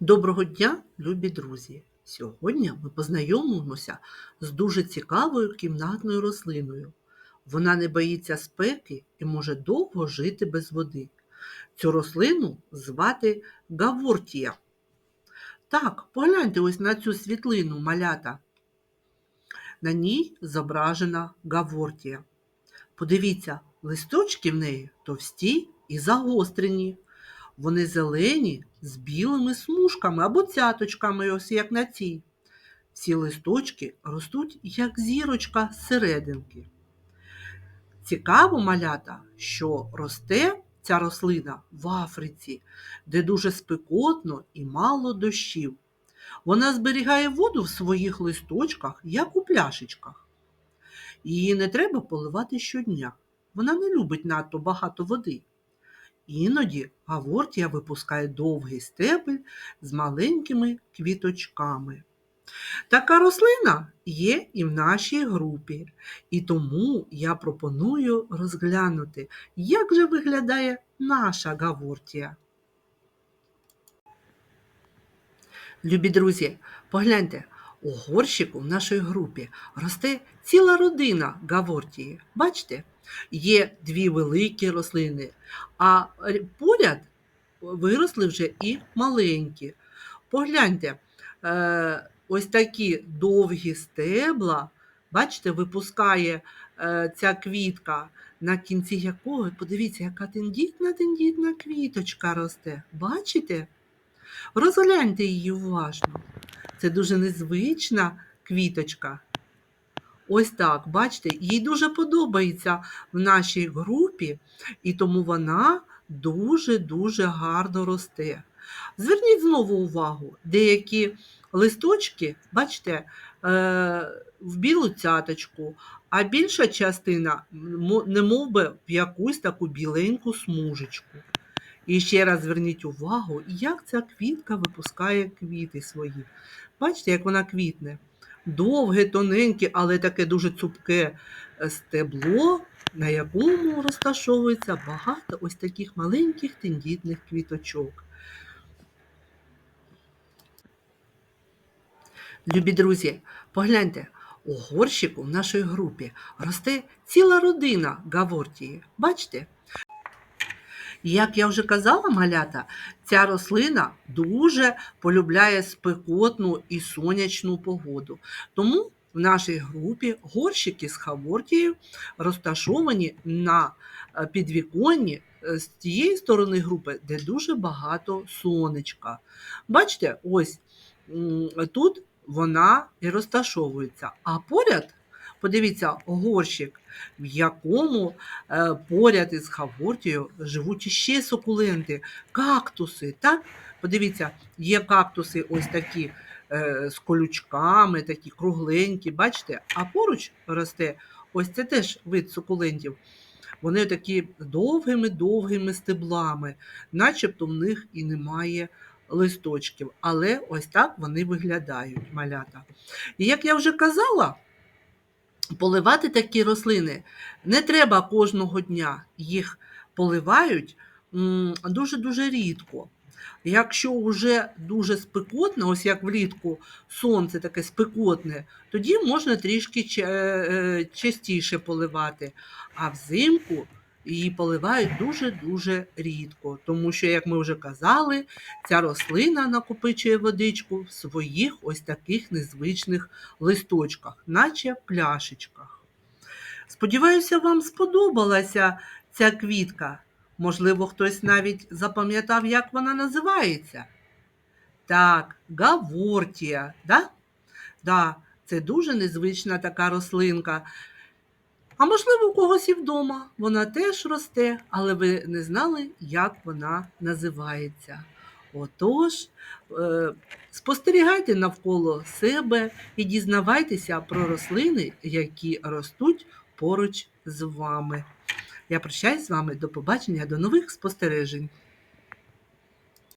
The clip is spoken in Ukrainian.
Доброго дня, любі друзі! Сьогодні ми познайомимося з дуже цікавою кімнатною рослиною. Вона не боїться спеки і може довго жити без води. Цю рослину звати Гавортія. Так, погляньте ось на цю світлину малята. На ній зображена Гавортія. Подивіться, листочки в неї товсті і загострені. Вони зелені з білими смужками або цяточками, ось як на цій. Ці листочки ростуть, як зірочка з серединки. Цікаво малята, що росте ця рослина в Африці, де дуже спекотно і мало дощів. Вона зберігає воду в своїх листочках, як у пляшечках. Її не треба поливати щодня. Вона не любить надто багато води. Іноді гавортія випускає довгий стебель з маленькими квіточками. Така рослина є і в нашій групі, і тому я пропоную розглянути, як же виглядає наша гавортія. Любі друзі, погляньте, у горщику в нашій групі росте ціла родина гавортії. Бачите? Є дві великі рослини, а поряд виросли вже і маленькі. Погляньте, е, ось такі довгі стебла, бачите, випускає е, ця квітка, на кінці якого, подивіться, яка тендітна тендітна квіточка росте. Бачите? Розгляньте її уважно. Це дуже незвична квіточка. Ось так, бачите, їй дуже подобається в нашій групі, і тому вона дуже-дуже гарно росте. Зверніть знову увагу, деякі листочки, бачите, е, в білу цяточку, а більша частина не би, в якусь таку біленьку смужечку. І ще раз зверніть увагу, як ця квітка випускає квіти свої. Бачите, як вона квітне довге, тоненьке, але таке дуже цупке е, стебло, на якому розташовується багато ось таких маленьких тендітних квіточок. Любі друзі, погляньте, у горщику в нашій групі росте ціла родина гавортії. Бачите? Як я вже казала, малята, ця рослина дуже полюбляє спекотну і сонячну погоду. Тому в нашій групі горщики з хавортією розташовані на е, підвіконні е, з тієї сторони групи, де дуже багато сонечка. Бачите, ось тут вона і розташовується, а поряд Подивіться, горщик, в якому е, поряд із хавортією живуть іще сукуленти, кактуси. так? Подивіться, є кактуси ось такі е, з колючками, такі кругленькі, бачите? А поруч росте ось це теж вид сукулентів. Вони такі довгими-довгими стеблами, начебто в них і немає листочків. Але ось так вони виглядають, малята. І як я вже казала, Поливати такі рослини не треба кожного дня. Їх поливають дуже-дуже рідко. Якщо вже дуже спекотно, ось як влітку сонце таке спекотне, тоді можна трішки е, частіше поливати. А взимку її поливають дуже-дуже рідко, тому що, як ми вже казали, ця рослина накопичує водичку в своїх ось таких незвичних листочках, наче пляшечках. Сподіваюся, вам сподобалася ця квітка. Можливо, хтось навіть запам'ятав, як вона називається. Так, гавортія. Да? Да, Це дуже незвична така рослинка. А можливо, у когось і вдома вона теж росте, але ви не знали, як вона називається. Отож, е, спостерігайте навколо себе і дізнавайтеся про рослини, які ростуть поруч з вами. Я прощаюсь з вами до побачення, до нових спостережень.